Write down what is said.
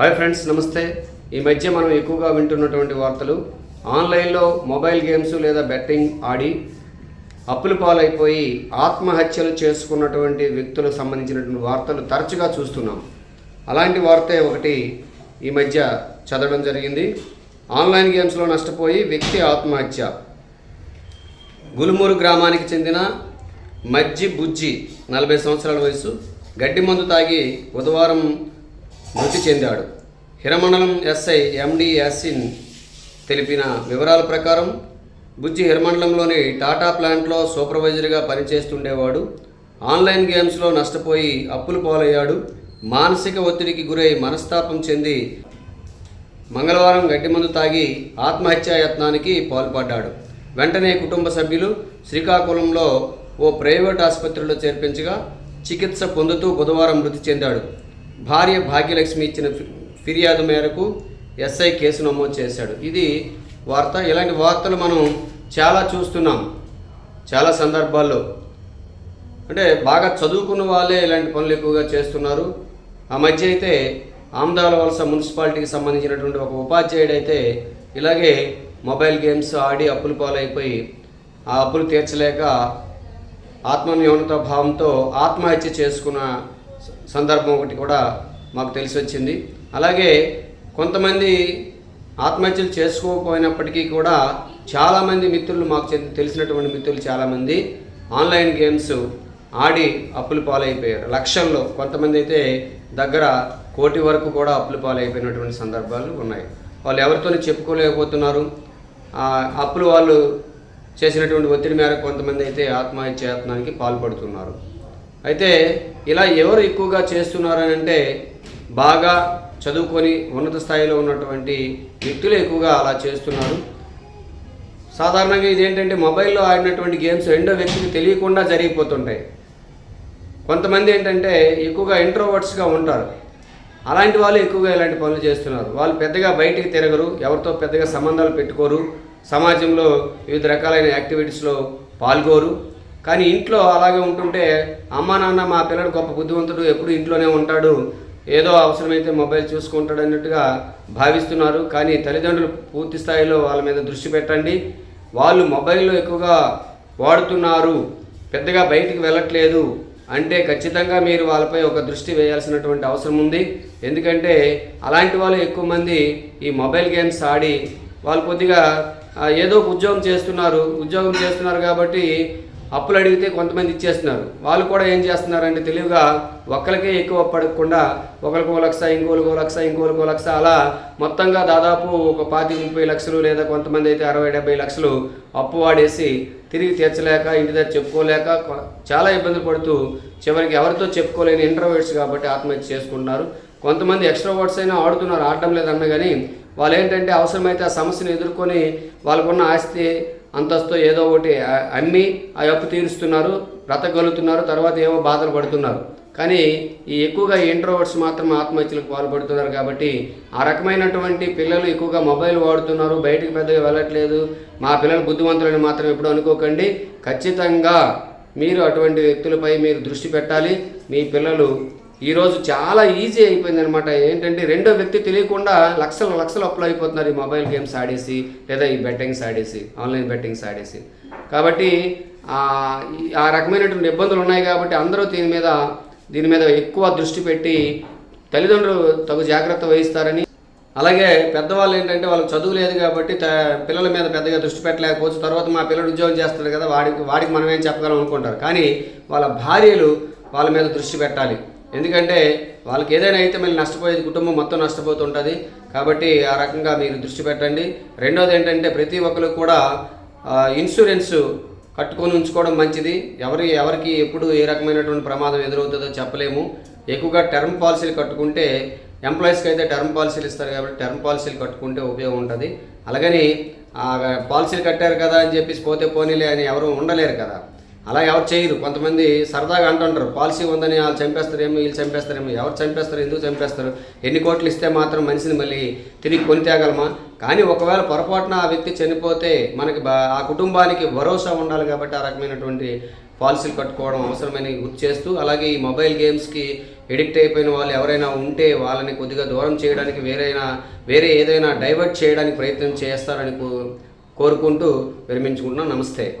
Hi friends నమస్తే. ఈ మధ్య మనం ఎక్కువగా వింటున్నటువంటి వార్తలు ఆన్లైన్లో మొబైల్ గేమ్స్ లేదా బెట్టింగ్ ఆడి అప్పులు పాలైపోయి ఆత్మహత్యలు చేసుకున్నటువంటి వ్యక్తులకు సంబంధించినటువంటి వార్తలు తరచుగా చూస్తున్నాం. అలాంటి వార్తే ఒకటి ఈ మధ్య చదవడం జరిగింది. ఆన్లైన్ గేమ్స్లో నష్టపోయి వ్యక్తి ఆత్మహత్య. గులుమూరు గ్రామానికి చెందిన మజ్జి బుజ్జి నలభై సంవత్సరాల వయసు గడ్డి మందు తాగి బుధవారం మృతి చెందాడు. హిరమండలం ఎస్ఐ ఎండి యాసిన్ తెలిపిన వివరాల ప్రకారం బుజ్జి హిరమండలంలోని టాటా ప్లాంట్లో సూపర్వైజర్గా పనిచేస్తుండేవాడు. ఆన్లైన్ గేమ్స్లో నష్టపోయి అప్పులు పాలయ్యాడు. మానసిక ఒత్తిడికి గురై మనస్తాపం చెంది మంగళవారం గడ్డి మందు తాగి ఆత్మహత్యాయత్నానికి పాల్పడ్డాడు. వెంటనే కుటుంబ సభ్యులు శ్రీకాకుళంలో ఓ ప్రైవేట్ ఆసుపత్రిలో చేర్పించగా చికిత్స పొందుతూ బుధవారం మృతి చెందాడు. భార్య భాగ్యలక్ష్మి ఇచ్చిన ఫిర్యాదు మేరకు ఎస్ఐ కేసు నమోదు చేశాడు. ఇది వార్త. ఇలాంటి వార్తలు మనం చాలా చూస్తున్నాం చాలా సందర్భాల్లో. అంటే బాగా చదువుకున్న వాళ్ళే ఇలాంటి పనులు ఎక్కువగా చేస్తున్నారు. ఆ మధ్య అయితే ఆమ్దాల వలస మున్సిపాలిటీకి సంబంధించినటువంటి ఒక ఉపాధ్యాయుడు అయితే ఇలాగే మొబైల్ గేమ్స్ ఆడి అప్పుల పాలైపోయి ఆ అప్పులు తీర్చలేక ఆత్మన్యూనత భావంతో ఆత్మహత్య చేసుకున్న సందర్భం ఒకటి కూడా మాకు తెలిసి వచ్చింది. అలాగే కొంతమంది ఆత్మహత్యలు చేసుకోకపోయినప్పటికీ కూడా చాలామంది మిత్రులు మాకు తెలిసినటువంటి మిత్రులు చాలామంది ఆన్లైన్ గేమ్స్ ఆడి అప్పులు పాలైపోయారు. లక్షల్లో కొంతమంది అయితే దగ్గర కోటి వరకు కూడా అప్పులు పాలైపోయినటువంటి సందర్భాలు ఉన్నాయి. వాళ్ళు ఎవరితోనే చెప్పుకోలేకపోతున్నారు. అప్పులు వాళ్ళు చేసినటువంటి ఒత్తిడి మేరకు కొంతమంది అయితే ఆత్మహత్య యత్నానికి పాల్పడుతున్నారు. అయితే ఇలా ఎవరు ఎక్కువగా చేస్తున్నారు అని అంటే బాగా చదువుకొని ఉన్నత స్థాయిలో ఉన్నటువంటి వ్యక్తులు ఎక్కువగా అలా చేస్తున్నారు. సాధారణంగా ఇదేంటంటే మొబైల్లో ఆడినటువంటి గేమ్స్ రెండో వ్యక్తికి తెలియకుండా జరిగిపోతుంటాయి. కొంతమంది ఏంటంటే ఎక్కువగా ఇంట్రోవర్ట్స్గా ఉంటారు. అలాంటి వాళ్ళు ఎక్కువగా ఇలాంటి పనులు చేస్తున్నారు. వాళ్ళు పెద్దగా బయటికి తిరగరు ఎవరితో పెద్దగా సంబంధాలు పెట్టుకోరు సమాజంలో వివిధ రకాలైన యాక్టివిటీస్లో పాల్గొరు. కానీ ఇంట్లో అలాగే ఉంటుంటే అమ్మా నాన్న మా పిల్లడు గొప్ప బుద్ధివంతుడు ఎప్పుడు ఇంట్లోనే ఉంటాడు. ఏదో అవసరమైతే మొబైల్ చూసుకుంటాడు అన్నట్టుగా భావిస్తున్నారు. కానీ తల్లిదండ్రులు పూర్తి స్థాయిలో వాళ్ళ మీద దృష్టి పెట్టండి. వాళ్ళు మొబైల్లో ఎక్కువగా వాడుతున్నారు. పెద్దగా బయటికి వెళ్ళట్లేదు అంటే ఖచ్చితంగా మీరు వాళ్ళపై ఒక దృష్టి వేయాల్సినటువంటి అవసరం ఉంది. ఎందుకంటే అలాంటి వాళ్ళు ఎక్కువ మంది ఈ మొబైల్ గేమ్స్ ఆడి వాళ్ళు కొద్దిగా ఏదో ఉద్యోగం చేస్తున్నారు. ఉద్యోగం చేస్తున్నారు కాబట్టి అప్పులు అడిగితే కొంతమంది ఇచ్చేస్తున్నారు. వాళ్ళు కూడా ఏం చేస్తున్నారంటే తెలివిగా ఒక్కరికే ఎక్కువ పడకుండా ఒకరికి ఒక లక్ష ఇంకోరికి లక్ష ఇంకోరికి లక్ష అలా మొత్తంగా దాదాపు ఒక పాతి ముప్పై లక్షలు లేదా కొంతమంది అయితే అరవై డెబ్బై లక్షలు అప్పు వాడేసి తిరిగి తీర్చలేక ఇంటి దగ్గర చెప్పుకోలేక చాలా ఇబ్బంది పడుతూ చివరికి ఎవరితో చెప్పుకోలేని ఇంటర్వ్యూట్స్ కాబట్టి ఆత్మహత్య చేసుకుంటున్నారు. కొంతమంది ఎక్స్ట్రా వర్డ్స్ అయినా ఆడుతున్నారు ఆడటం లేదన్న కానీ వాళ్ళు ఏంటంటే అవసరమైతే ఆ సమస్యను ఎదుర్కొని వాళ్ళకున్న ఆస్తి అంతస్తు ఏదో ఒకటి అమ్మి ఆ అప్పు తీరుస్తున్నారు బ్రతకగలుగుతున్నారు తర్వాత ఏవో బాధలు పడుతున్నారు. కానీ ఈ ఎక్కువగా ఇంట్రోవర్ట్స్ మాత్రం ఆత్మహత్యలకు పాల్పడుతున్నారు కాబట్టి ఆ రకమైనటువంటి పిల్లలు ఎక్కువగా మొబైల్ వాడుతున్నారు బయటికి పెద్దగా వెళ్ళట్లేదు. మా పిల్లలు బుద్ధివంతులని మాత్రం ఎప్పుడు అనుకోకండి. ఖచ్చితంగా మీరు అటువంటి వ్యక్తులపై మీరు దృష్టి పెట్టాలి. మీ పిల్లలు ఈరోజు చాలా ఈజీ అయిపోయింది అనమాట ఏంటంటే రెండో వ్యక్తి తెలియకుండా లక్షల లక్షలు అప్పులు అయిపోతున్నారు ఈ మొబైల్ గేమ్స్ ఆడేసి లేదా ఈ బెట్టింగ్స్ ఆడేసి ఆన్లైన్ బెట్టింగ్స్ ఆడేసి. కాబట్టి ఆ రకమైనటువంటి ఇబ్బందులు ఉన్నాయి కాబట్టి అందరూ దీని మీద దీని మీద ఎక్కువ దృష్టి పెట్టి తల్లిదండ్రులు తగు జాగ్రత్త వహిస్తారని. అలాగే పెద్దవాళ్ళు ఏంటంటే వాళ్ళకి చదువు లేదు కాబట్టి త- పిల్లల మీద పెద్దగా దృష్టి పెట్టలేకపోవచ్చు. తర్వాత మా పిల్లడు ఉద్యోగం చేస్తాడు కదా వాడికి వాడికి మనం ఏం చెప్పగలం అనుకుంటారు. కానీ వాళ్ళ భార్యలు వాళ్ళ మీద దృష్టి పెట్టాలి. ఎందుకంటే వాళ్ళకి ఏదైనా అయితే మళ్ళీ నష్టపోయేది కుటుంబం మొత్తం నష్టపోతుంటుంది. కాబట్టి ఆ రకంగా మీరు దృష్టి పెట్టండి. రెండోది ఏంటంటే ప్రతి ఒక్కరు కూడా ఇన్సూరెన్స్ కట్టుకొని ఉంచుకోవడం మంచిది. ఎవరి ఎవరికి ఎప్పుడు ఏ రకమైనటువంటి ప్రమాదం ఎదురవుతుందో చెప్పలేము. ఎక్కువగా టర్మ్ పాలసీలు కట్టుకుంటే ఎంప్లాయీస్కి అయితే టర్మ్ పాలసీలు ఇస్తారు కాబట్టి టర్మ్ పాలసీలు కట్టుకుంటే ఉపయోగం ఉంటుంది. అలాగని ఆ పాలసీలు కట్టారు కదా అని చెప్పేసి పోతే పోనీలే అని ఎవరు ఉండలేరు కదా. అలా ఎవరు చేయరు కొంతమంది సరదాగా అంటుంటారు పాలసీ ఉందని వాళ్ళు చంపేస్తారేమో వీళ్ళు చంపేస్తారేమో. ఎవరు చంపేస్తారు ఎందుకు చంపేస్తారు? ఎన్ని కోట్లు ఇస్తే మాత్రం మనిషిని మళ్ళీ తిరిగి కొని తేగలమా? కానీ ఒకవేళ పొరపాటున ఆ వ్యక్తి చనిపోతే మనకి బా- ఆ కుటుంబానికి భరోసా ఉండాలి కాబట్టి ఆ రకమైనటువంటి పాలసీలు కట్టుకోవడం అవసరమని గుర్తు చేస్తూ అలాగే ఈ మొబైల్ గేమ్స్కి ఎడిక్ట్ అయిపోయిన వాళ్ళు ఎవరైనా ఉంటే వాళ్ళని కొద్దిగా దూరం చేయడానికి వేరైనా వేరే ఏదైనా డైవర్ట్ చేయడానికి ప్రయత్నం చేస్తారని కో- కోరుకుంటూ విరమించుకుంటున్నాం. నమస్తే.